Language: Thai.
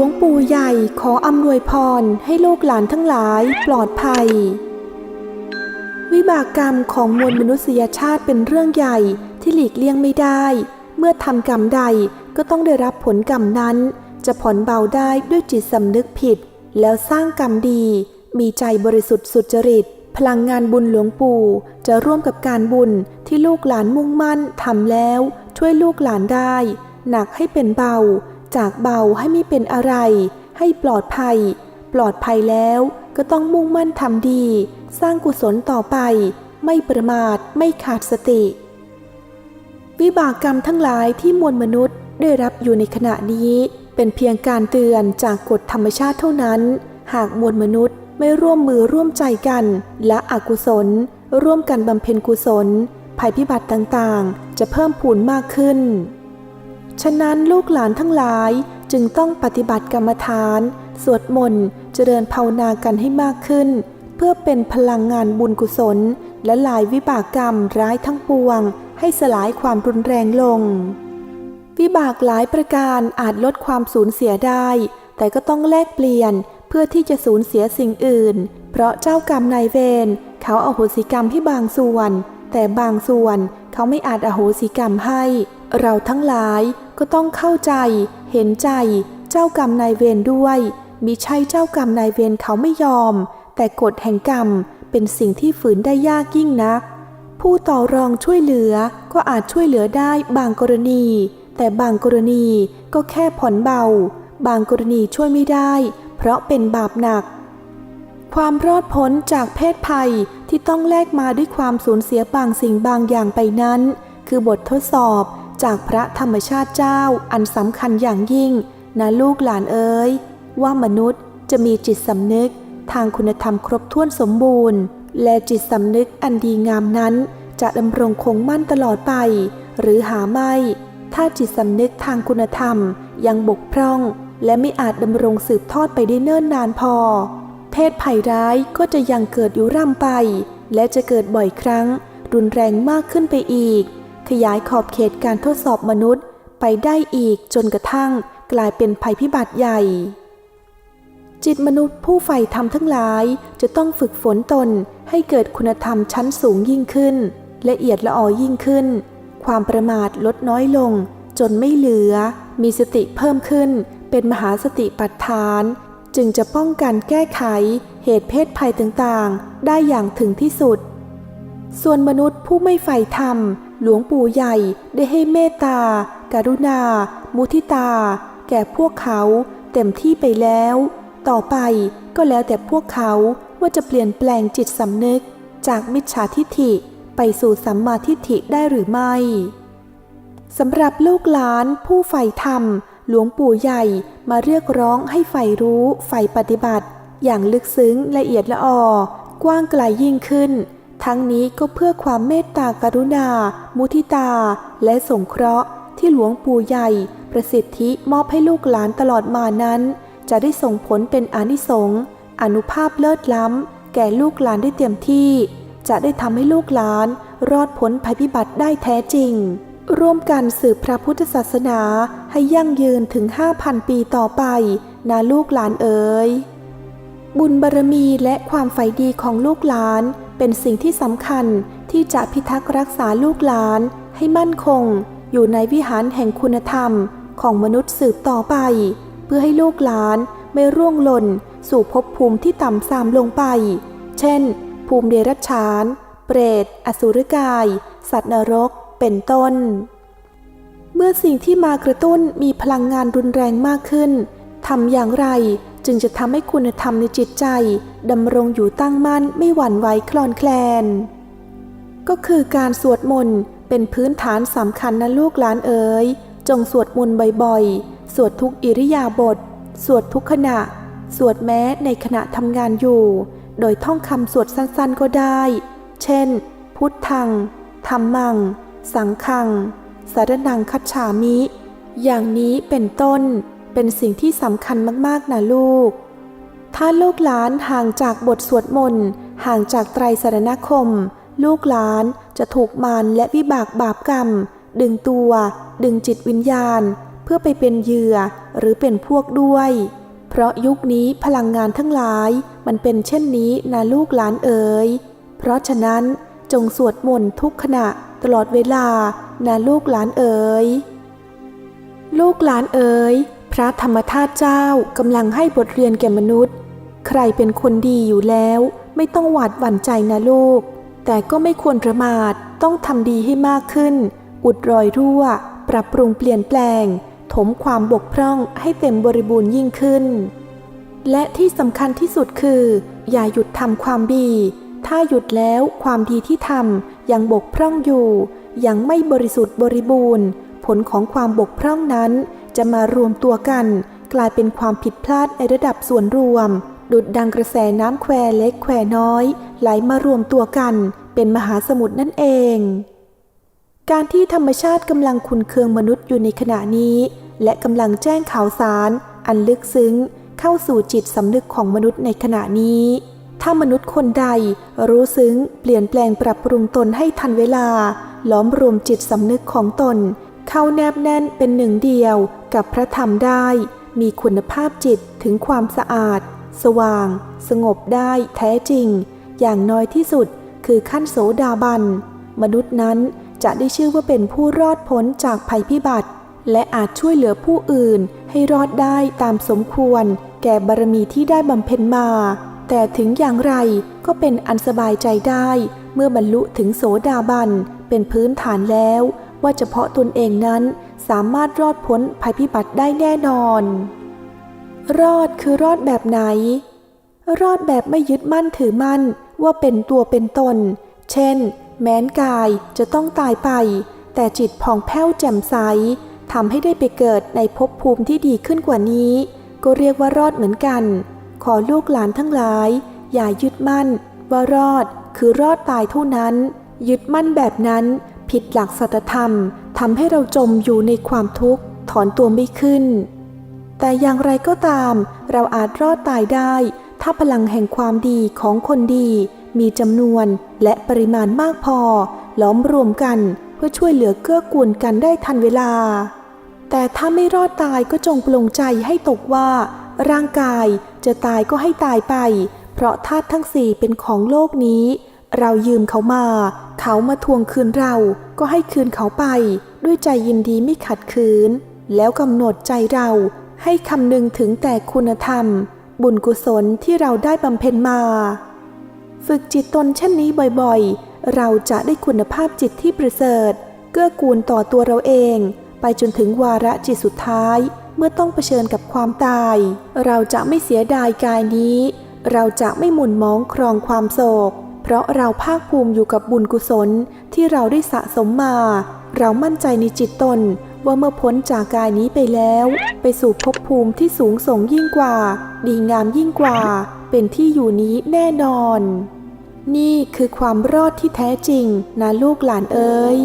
วงปู่ใหญ่ขออำนวยพรให้ลูกหลานทั้งหลายปลอดภัย วิบากกรรมของมวลมนุษยชาติเป็นเรื่องใหญ่ที่หลีกเลี่ยงไม่ได้ เมื่อทำกรรมใดก็ต้องได้รับผลกรรมนั้น จะผ่อนเบาได้ด้วยจิตสำนึกผิด แล้วสร้างกรรมดี มีใจบริสุทธิ์สุจริต พลังงานบุญหลวงปู่ จะร่วมกับการบุญที่ลูกหลานมุ่งมั่นทำแล้ว ช่วยลูกหลานได้ หนักให้เป็นเบา จากเบาให้ไม่เป็นอะไร ให้ปลอดภัย ปลอดภัยแล้วก็ต้องมุ่งมั่นทำดี สร้างกุศลต่อไป ไม่ประมาทไม่ขาดสติ วิบากกรรมทั้งหลายที่มวลมนุษย์ได้รับอยู่ในขณะนี้ เป็นเพียงการเตือนจากกฎธรรมชาติเท่านั้น หากมวลมนุษย์ไม่ร่วมมือร่วมใจกัน และอกุศล ร่วมกันบำเพ็ญกุศล ภัยพิบัติต่างๆ จะเพิ่มพูนมากขึ้น ฉะนั้นลูกหลานทั้งหลายจึงต้องปฏิบัติกรรมฐาน สวดมนต์เจริญภาวนากันให้มากขึ้น เพื่อเป็นพลังงานบุญกุศล และลายวิบากกรรมร้ายทั้งปวง ให้สลายความรุนแรงลง วิบากหลายประการอาจลดความสูญเสียได้ แต่ก็ต้องแลกเปลี่ยนเพื่อที่จะสูญเสียสิ่งอื่น เพราะเจ้ากรรมนายเวรเขาอาโหสิกรรมให้บางส่วน แต่บางส่วนเขาไม่อาจอโหสิกรรมให้ เราทั้งหลาย ก็ต้องเข้าใจ เห็นใจ เจ้ากรรมนายเวรด้วยมิใช่เจ้ากรรมนายเวรเขาไม่ยอม แต่กฎแห่งกรรมเป็นสิ่งที่ฝืนได้ยากยิ่งนัก ผู้ต่อรองช่วยเหลือก็อาจช่วยเหลือได้บางกรณี แต่บางกรณีก็แค่ผ่อนเบา บางกรณีช่วยไม่ได้ เพราะเป็นบาปหนัก ความรอดพ้นจากเพศภัยที่ต้องแลกมาด้วยความสูญเสียบางสิ่งบางอย่างไปนั้น คือบททดสอบ จากพระธรรมชาติเจ้าอันสำคัญอย่างยิ่งนะลูกหลานเอ๋ยว่ามนุษย์จะมีจิตสำนึกทางคุณธรรมครบถ้วนสมบูรณ์ และจิตสำนึกอันดีงามนั้น จะดำรงคงมั่นตลอดไป หรือหาไม่ ถ้าจิตสำนึกทางคุณธรรมยังบกพร่อง และไม่อาจดำรงสืบทอดไปได้เนิ่นนานพอ เพศภัยร้ายก็จะยังเกิดอยู่ร่ำไป และจะเกิดบ่อยครั้ง รุนแรงมากขึ้นไปอีก ขยายขอบเขตการทดสอบมนุษย์ไปได้อีกจนกระทั่งกลายเป็นภัยพิบัติใหญ่ จิตมนุษย์ผู้ใฝ่ธรรมทั้งหลายจะต้องฝึกฝนตนให้เกิดคุณธรรมชั้นสูงยิ่งขึ้น ละเอียดละออยิ่งขึ้น ความประมาทลดน้อยลง จนไม่เหลือ มีสติเพิ่มขึ้น เป็นมหาสติปัฏฐาน จึงจะป้องกันแก้ไขเหตุเพศภัยต่างๆ ได้อย่างถึงที่สุด ส่วนมนุษย์ผู้ไม่ใฝ่ธรรม หลวงปู่ใหญ่ได้ให้เมตตาการุณา มุทิตา แก่พวกเขาเต็มที่ไปแล้ว ต่อไปก็แล้วแต่พวกเขาว่าจะเปลี่ยนแปลงจิตสำนึก จากมิจฉาทิฐิไปสู่สัมมาทิฏฐิได้หรือไม่สำหรับลูกหลานผู้ใฝ่ธรรม หลวงปู่ใหญ่มาเรียกร้องให้ใฝ่รู้ใฝ่ปฏิบัติ อย่างลึกซึ้งละเอียดละออ กว้างไกลยยิ่งขึ้น ทั้งนี้ก็เพื่อความเมตตากรุณา มุทิตา และสงเคราะห์ ที่หลวงปู่ใหญ่ ประสิทธิมอบให้ลูกหลานตลอดมานั้น จะได้ส่งผลเป็นอนิสงส์อนุภาพเลิศล้ำ แก่ลูกหลานได้เต็มที่ จะได้ทำให้ลูกหลานรอดพ้นภัยพิบัติได้แท้จริง ร่วมกันสืบพระพุทธศาสนาให้ยั่งยืนถึง 5,000 ปีต่อไปนะลูกหลานเอ๋ยบุญบารมีและความใฝ่ดีของลูกหลาน เป็นสิ่งที่สำคัญที่จะพิทักษ์รักษาลูกหลานให้มั่นคง อยู่ในวิหารแห่งคุณธรรมของมนุษย์สืบต่อไป เพื่อให้ลูกหลานไม่ร่วงหล่นสู่ภพภูมิที่ต่ำทรามลงไป เช่น ภูมิเดรัจฉาน เปรต อสุรกาย สัตว์นรก เป็นต้น เมื่อสิ่งที่มากระตุ้นมีพลังงานรุนแรงมากขึ้นทำอย่างไร จึงจะทำให้คุณธรรมในจิตใจดำรงอยู่ตั้งมั่นไม่หวั่นไหวคลอนแคลน ก็คือการสวดมนต์เป็นพื้นฐานสำคัญนะลูกหลานเอ๋ยจงสวดมนต์บ่อยๆ สวดทุกอิริยาบถสวดทุกขณะ สวดแม้ในขณะทำงานอยู่ โดยท่องคำสวดสั้นๆก็ได้ เช่น พุทธังธรรมัง สังฆังสารนังคัจฉามิ อย่างนี้เป็นต้น เป็นสิ่งที่สำคัญมากๆนะลูก ถ้าลูกหลานห่างจากบทสวดมนต์ห่างจากไตรสรณคม ลูกหลานจะถูกมารและวิบากบาปกรรม ดึงตัว ดึงจิตวิญญาณพพื่อไปเป็นเหยื่อหรือเป็นพวกด้วย เพราะยุคนี้พลังงานทั้งหลายมันเป็นเช่นนี้นะลูกหลานเอ๋ยเพราะฉะนั้นจงสวดมนต์ทุกขณะตลอดเวลานะลูกหลานเอ๋ยลูกหลานเอ๋ย ระธรรมธาตุเจ้ากำลังให้บทเรียนแก่มนุษย์ ใครเป็นคนดีอยู่แล้ว ไม่ต้องหวาดหวั่นใจนะลูก แต่ก็ไม่ควรประมาทต้องทำดีให้มากขึ้น อุดรอยรั่ว ปรับปรุงเปลี่ยนแปลง ถมความบกพร่องให้เต็มบริบูรณ์ยิ่งขึ้น และที่สำคัญที่สุดคือ อย่าหยุดทำความดี ถ้าหยุดแล้วความดีที่ทำยังบกพร่องอยู่ ยังไม่บริสุทธิ์บริบูรณ์ ผลของความบกพร่องนั้น จะมารวมตัวกัน กลายเป็นความผิดพลาดในระดับส่วนรวม ดุดดังกระแสน้ำแควเล็กแควน้อย ไหลมารวมตัวกัน เป็นมหาสมุทรนั่นเอง การที่ธรรมชาติกำลังคุนเคืองมนุษย์อยู่ในขณะนี้ และกำลังแจ้งข่าวสาร อันลึกซึ้ง เข้าสู่จิตสำนึกของมนุษย์ในขณะนี้ถ้ามนุษย์คนใดรู้ซึ้ง เปลี่ยนแปลงปรับปรุงตนให้ทันเวลา ล้อมรวมจิตสำนึกของตน เข้าแนบแน่นเป็นหนึ่งเดียวกับพระธรรมได้ มีคุณภาพจิตถึงความสะอาด สว่าง สงบได้แท้จริง อย่างน้อยที่สุดคือขั้นโสดาบัน มนุษย์นั้นจะได้ชื่อว่าเป็นผู้รอดพ้นจากภัยพิบัติ และอาจช่วยเหลือผู้อื่นให้รอดได้ตามสมควร แก่บารมีที่ได้บำเพ็ญมา แต่ถึงอย่างไรก็เป็นอันสบายใจได้ เมื่อบรรลุถึงโสดาบันเป็นพื้นฐานแล้ว ว่าเฉพาะตนเองนั้นสามารถรอดพ้นภัยพิบัติได้แน่นอน รอดคือรอดแบบไหน รอดแบบไม่ยึดมั่นถือมั่นว่าเป็นตัวเป็นตน เช่น แม้นกายจะต้องตายไป แต่จิตผ่องแผ้วแจ่มใสทำให้ได้ไปเกิดในภพภูมิที่ดีขึ้นกว่านี้ ก็เรียกว่ารอดเหมือนกัน ขอลูกหลานทั้งหลาย อย่ายึดมั่น ว่ารอดคือรอดตายเท่านั้น ยึดมั่นแบบนั้น ผิดหลักสัจธรรมทำให้เราจมอยู่ในความทุกข์ถอนตัวไม่ขึ้น แต่อย่างไรก็ตาม เราอาจรอดตายได้ ถ้าพลังแห่งความดีของคนดี มีจำนวนและปริมาณมากพอ ล้อมรวมกันเพื่อช่วยเหลือเกื้อกูลกันได้ทันเวลา แต่ถ้าไม่รอดตายก็จงปลงใจให้ตกว่า ร่างกายจะตายก็ให้ตายไป เพราะธาตุทั้งสี่เป็นของโลกนี้ เรายืมเขามา เขามาทวงคืนเราก็ให้คืนเขาไป ด้วยใจยินดีไม่ขัดขืน แล้วกำหนดใจเราให้คำนึงถึงแต่คุณธรรม บุญกุศลที่เราได้บำเพ็ญมา ฝึกจิตตนเช่นนี้บ่อยๆ เราจะได้คุณภาพจิตที่ประเสริฐ เกื้อกูลต่อตัวเราเอง ไปจนถึงวาระจิตสุดท้าย เมื่อต้องเผชิญกับความตาย เราจะไม่เสียดายกายนี้ เราจะไม่หมุนมองครองความโศก เพราะเราภาคภูมิอยู่กับบุญกุศลที่เราได้สะสมมา เรามั่นใจในจิตตนว่าเมื่อพ้นจากกายนี้ไปแล้ว ไปสู่ภพภูมิที่สูงส่งยิ่งกว่า ดีงามยิ่งกว่า เป็นที่อยู่นี้แน่นอน นี่คือความรอดที่แท้จริงนะลูกหลานเอ๋ย